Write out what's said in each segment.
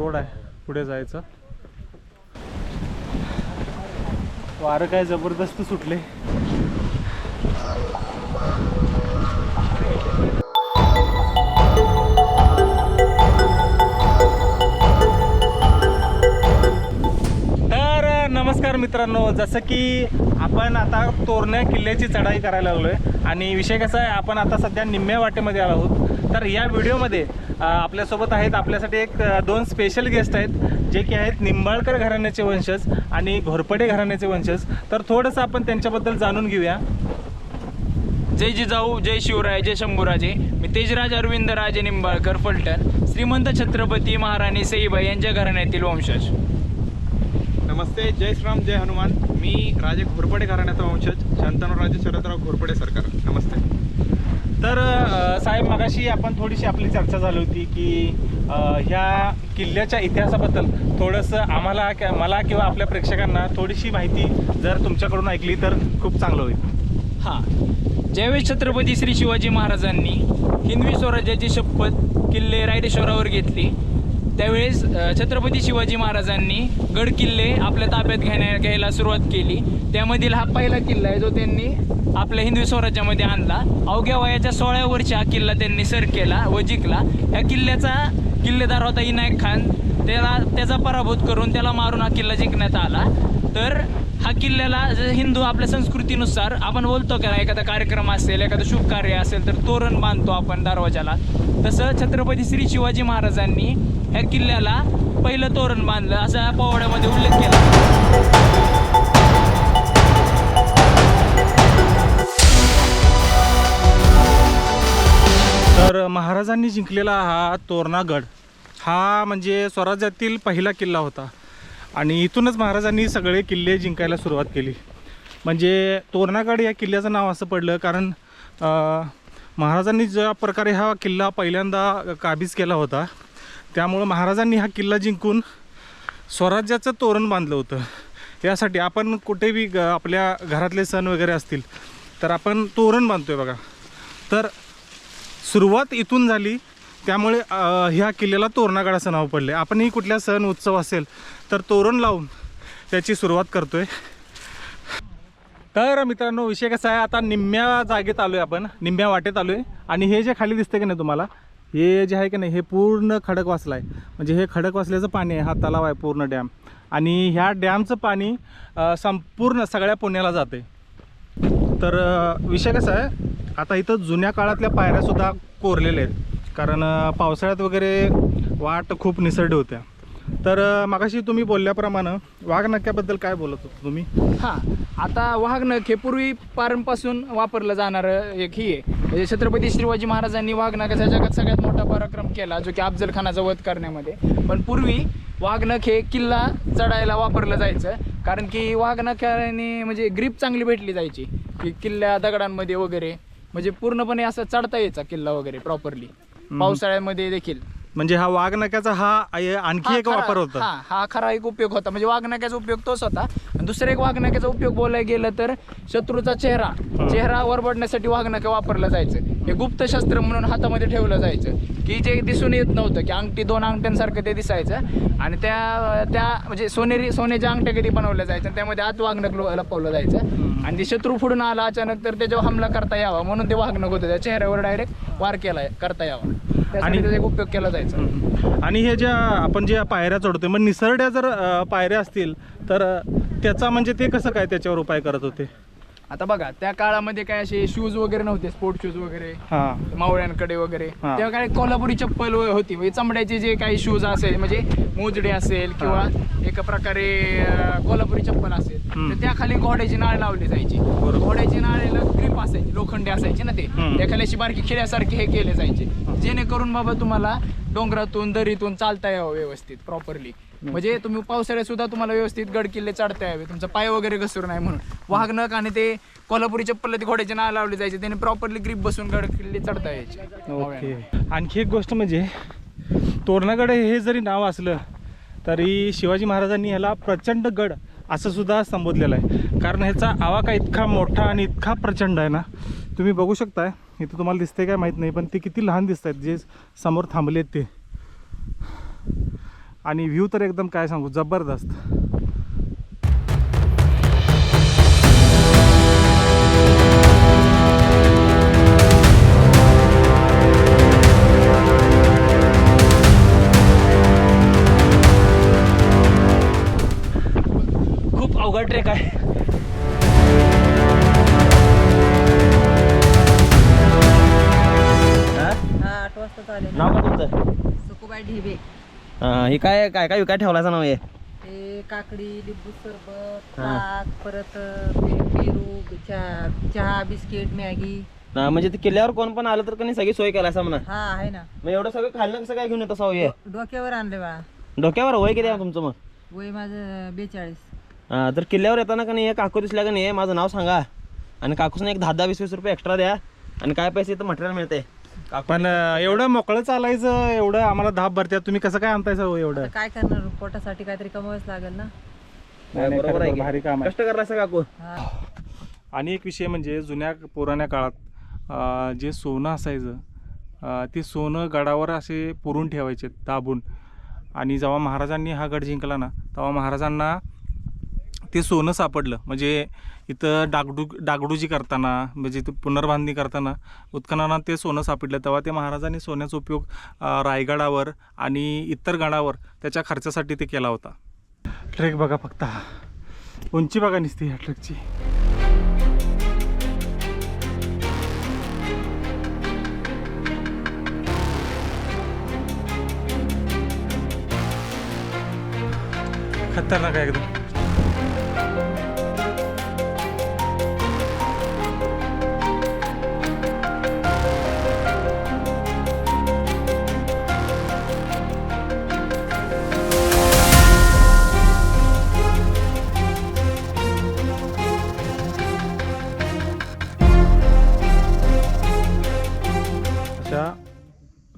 Road आहे पुढे जायचं. वारं काय जबरदस्त सुटले. तर नमस्कार मित्रांनो जसं की आपण आता तोरण्या किल्ल्याची चढाई करायला लागलो आहे आणि विषय कसा आहे आपण आता सध्या निम्म्या वाटेमध्ये आलो आहोत. तर या व्हिडिओमध्ये आपल्यासोबत आहेत. आपल्यासाठी एक दोन स्पेशल गेस्ट आहेत जे की आहेत निंबाळकर घराण्याचे वंशज आणि घोरपडे घराण्याचे वंशज. तर थोडंसं आपण त्यांच्याबद्दल जाणून घेऊया. जय जिजाऊ जय शिवराय जय शंभूराजे. मी तेजराज अरविंद राजे निंबाळकर फलटण श्रीमंत छत्रपती महाराणी सईबाई यांच्या घराण्यातील वंशज. नमस्ते जय श्रीराम जय हनुमान. मी राजे घोरपडे घराण्याचा वंशज शांतनुराजे शरदराव घोरपडे सरकार. नमस्ते. तर साहेब मगाशी आपण थोडीशी आपली चर्चा झाली होती की ह्या किल्ल्याच्या इतिहासाबद्दल थोडंसं आम्हाला मला किंवा आपल्या प्रेक्षकांना थोडीशी माहिती जर तुमच्याकडून ऐकली तर खूप चांगलं होईल. हां. ज्यावेळेस छत्रपती श्री शिवाजी महाराजांनी हिंदवी स्वराज्याची शपथ किल्ले रायडेश्वरावर घेतली त्यावेळेस छत्रपती शिवाजी महाराजांनी गड किल्ले आपल्या ताब्यात घेण्या घ्यायला सुरुवात केली. त्यामधील हा पहिला किल्ला आहे जो त्यांनी आपल्या हिंदवी स्वराज्यामध्ये आणला. अवघ्या वयाच्या सोळाव्या वर्षी हा किल्ला त्यांनी सर केला व जिंकला. ह्या किल्ल्याचा किल्लेदार होता इनायक खान. त्याला त्याचा पराभूत करून त्याला मारून हा किल्ला जिंकण्यात आला. तर हा किल्ल्याला जर हिंदू आपल्या संस्कृतीनुसार आपण बोलतो का एखादा कार्यक्रम असेल एखादं शुभ कार्य असेल तर तोरण बांधतो आपण दरवाजाला तसं छत्रपती श्री शिवाजी महाराजांनी ह्या किल्ल्याला पहिलं तोरण बांधलं असा या पोवाड्यामध्ये उल्लेख केला. तर महाराजांनी जिंकलेला हा तोरणागड हा म्हणजे स्वराज्यातील पहिला किल्ला होता. आणि इथूनच महाराजांनी सगळे किल्ले जिंकायला सुरुवात केली. म्हणजे तोरणागड या किल्ल्याचं नाव असं पडलं कारण महाराजांनी ज्या प्रकारे हा किल्ला पहिल्यांदा काबीज केला होता त्यामुळं महाराजांनी हा किल्ला जिंकून स्वराज्याचं तोरण बांधलं होतं. यासाठी आपण कुठेही ग आपल्या घरातले सण वगैरे असतील तर आपण तोरण बांधतोय बघा. तर सुरुवात इथून झाली त्यामुळे ह्या किल्ल्याला तोरणागड असं नाव पडले आपणही कुठल्या सण उत्सव असेल तर तोरण लावून त्याची सुरुवात करतोय. तर मित्रांनो विषय कसा आहे? आता निम्म्या जागेत आलो आहे आपण निम्म्या वाटेत आलो आहे आणि हे जे खाली दिसते की नाही तुम्हाला हे जे आहे की नाही हे पूर्ण खडकवासला आहे म्हणजे हे खडकवासल्याचं पाणी आहे हा तलाव आहे पूर्ण डॅम. आणि ह्या डॅमचं पाणी संपूर्ण सगळ्या पुण्याला जाते. तर विषय कसा आहे आता इथं जुन्या काळातल्या पायऱ्यासुद्धा कोरलेल्या आहेत. कारण पावसाळ्यात वगैरे वाट खूप निसरडी होत्या. तर मगाशी तुम्ही बोलल्याप्रमाणे वाघनक्याबद्दल काय बोलत होता तुम्ही? हां आता वाघनख हे पूर्वी पारंपासून वापरलं जाणारं एक ही आहे. म्हणजे छत्रपती शिवाजी महाराजांनी वाघनखाचा जगात सगळ्यात मोठा पराक्रम केला जो की अफजल खानाचा वध करण्यामध्ये. पण पूर्वी वाघनख हे किल्ला चढायला वापरलं जायचं कारण की वाघनखाने म्हणजे ग्रीप चांगली भेटली जायची की किल्ल्या दगडांमध्ये वगैरे म्हणजे पूर्णपणे असं चढता यायचा किल्ला वगैरे प्रॉपरली पावसाळ्यामध्ये देखील. म्हणजे हा वाघनक्याचा हा आय- आणखी एक वापर होता. हा हा खरा एक उपयोग होता. म्हणजे वाघनक्याचा उपयोग तोच होता. दुसरा एक वाघनक्याचा उपयोग बोलायला गेलं तर शत्रूचा चेहरा चेहरा वरबडण्यासाठी वाघनक्या वापरलं जायचं. हे गुप्त शस्त्र म्हणून हातामध्ये ठेवलं जायचं. की जे दिसून येत नव्हतं की अंगठी दोन अंगठ्यांसारखं ते दिसायचं. आणि त्या त्या म्हणजे सोनेरी सोन्याच्या अंगठ्या कधी बनवल्या जायचं त्यामध्ये आत वाघनक लपवलं जायचं. आणि ते शत्रू फुडून आला अचानक तर त्याच्यावर हमला करता यावा म्हणून ते वाघनक होतं. त्या चेहऱ्यावर डायरेक्ट वार केला करता यावा. आणि- त्याचा एक उपयोग केला जायचा. आणि हे ज्या आपण ज्या पायऱ्या चढतोय मग निसरड्या जर पायऱ्या असतील तर त्याचा म्हणजे ते कसं काय त्याच्यावर उपाय करत होते? आता बघा त्या काळामध्ये काय असे शूज वगैरे नव्हते स्पोर्ट शूज वगैरे हां. मावळ्यांकडे वगैरे. हा. तेव्हा काय कोल्हापुरी चप्पल व- होती म्हणजे चमड्याचे जे काही शूज असेल म्हणजे मोजडे असेल किंवा एका प्रकारे अं, कोल्हापुरी चप्पल असेल हम्म. तर त्या खाली घोड्याची नाळ लावली जायची. बरोबर. घोड्याची नाळेला ग्रीप असायची लोखंडी असायची ना ते. हम्म. त्या खाली अशी बारकी खिळ्यासारखे हे केले जायचे. जेणेकरून बाबा तुम्हाला डोंगरातून दरीतून चालता यावं व्यवस्थित प्रॉपरली म्हणजे तुम्ही पावसाळ्यात सुद्धा तुम्हाला व्यवस्थित गड किल्ले चढता यावे. तुमचा पाय वगैरे घसरू नाही म्हणून. वाघनक आणि ते कोल्हापुरी चप्पल ते घोड्याचे नाळ लावले जायचे. त्याने प्रॉपरली ग्रीप बसून गड किल्ले चढता यायचे. ओके. आणखी एक गोष्ट म्हणजे तोरणागड हे जरी नाव असलं तरी शिवाजी महाराजांनी ह्याला प्रचंड गड असं सुद्धा संबोधलेलं आहे. कारण ह्याचा आवाका इतका मोठा आणि इतका प्रचंड आहे ना तुम्ही बघू शकताय. इथं तुम्हाला दिसतंय काय माहीत नाही पण ते किती लहान दिसत आहेत जे समोर थांबले आहेत ते. आणि व्ह्यू तर एकदम काय सांगू जबरदस्त. खूप अवघड ट्रेक आहे. आठ वाजता चालेल. नाव काय तुमचं? सुकुबाई ढेबे. हा, हे काय काय काय काय ठेवलायचं नाव ते काकडी लिंबू सरबत हा. ताक परत पेरू चहा चहा बिस्किट मॅगी. हा, म्हणजे ते किल्ल्यावर कोण पण आलं तर कोणी सगळी सोय केला असं म्हणा. हा आहे ना. मग एवढं सगळं खाल्लं कसं काय घेऊन येतं सावय डोक्यावर आणले बा. डोक्यावर वय किती आहे तुमचं मग? वय माझं बेचाळीस. हा, तर किल्ल्यावर येताना का नाही हे काकू दिसल्या का नाही माझं नाव सांगा. आणि काकूसने एक दहा दहा वीस वीस रुपये एक्स्ट्रा द्या. आणि काय पैसे तर मटेरियल मिळते? पण एवढं मोकळं चालायचं एवढं आम्हाला धाप भरत्यात. तुम्ही कसं काय आणताय सर एवढं? काय करणार? पोटासाठी काहीतरी कमवायच लागेल ना. नाही, नाही, बरोबर आहे खरं भारी काम की? आहे. कष्ट काकू. हा. आणि एक विषय म्हणजे जुन्या पुराण्या काळात अं, जे सोनं असायचं अं, ते सोनं गडावर असे पुरून ठेवायचे दाबून. आणि जेव्हा महाराजांनी हा गड जिंकला ना तेव्हा महाराजांना ते सोनं सापडलं. म्हणजे इथं डागडू डागडूजी करताना म्हणजे इथं पुनर्बांधणी करताना उत्खननात ते सोनं सापडलं. तेव्हा ते महाराजांनी सोन्याचा उपयोग रायगडावर आणि इतर गडावर त्याच्या खर्चासाठी ते केला होता. ट्रेक बघा फक्त उंची बघा निसते ह्या ट्रेकची. खतरनाक आहे एकदम.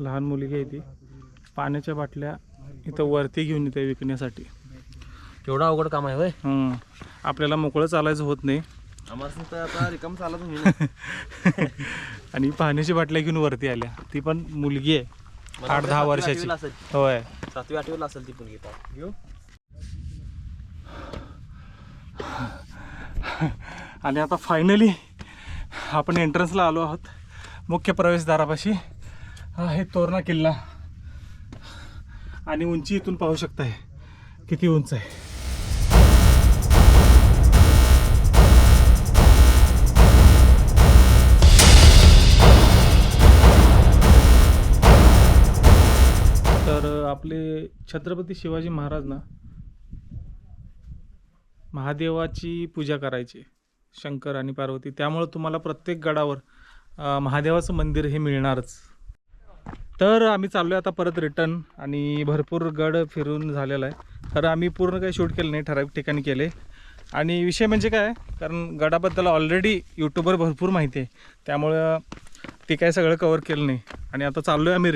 लहान मुलगी आहे ती. पाण्याच्या बाटल्या इथं वरती घेऊन येते विकण्यासाठी. केवढं अवघड काम आहे होय. आपल्याला मोकळं चालायचं होत नाही. आम्हाला तर आता रिकाम चालत नाही आणि पाण्याची बाटल्या घेऊन वरती आल्या. ती पण मुलगी आहे. आठ दहा वर्षाची. होय. सातवी आठवीला असेल ती. घेऊ. आणि आता फायनली आपण एंट्रन्सला आलो आहोत. मुख्य प्रवेशद्वारापाशी. हा आहे तोरणा किल्ला. आणि उंची इथून पाहू शकताय किती उंच आहे. तर आपले छत्रपती शिवाजी महाराज ना महादेवाची पूजा करायची शंकर आणि पार्वती. त्यामुळं तुम्हाला प्रत्येक गडावर महादेवाचं मंदिर हे मिळणारच. तर आम्ही चाललो आहे आता परत रिटर्न आणि भरपूर गड फिरून झालेला आहे. तर आम्ही पूर्ण काही शूट केलं नाही ठराविक ठिकाणी केले. आणि विषय म्हणजे काय कारण गडाबद्दल ऑलरेडी यूट्यूबवर भरपूर माहिती आहे. त्यामुळं ते काय सगळं कवर केलं नाही. आणि आता चाललो आहे आम्ही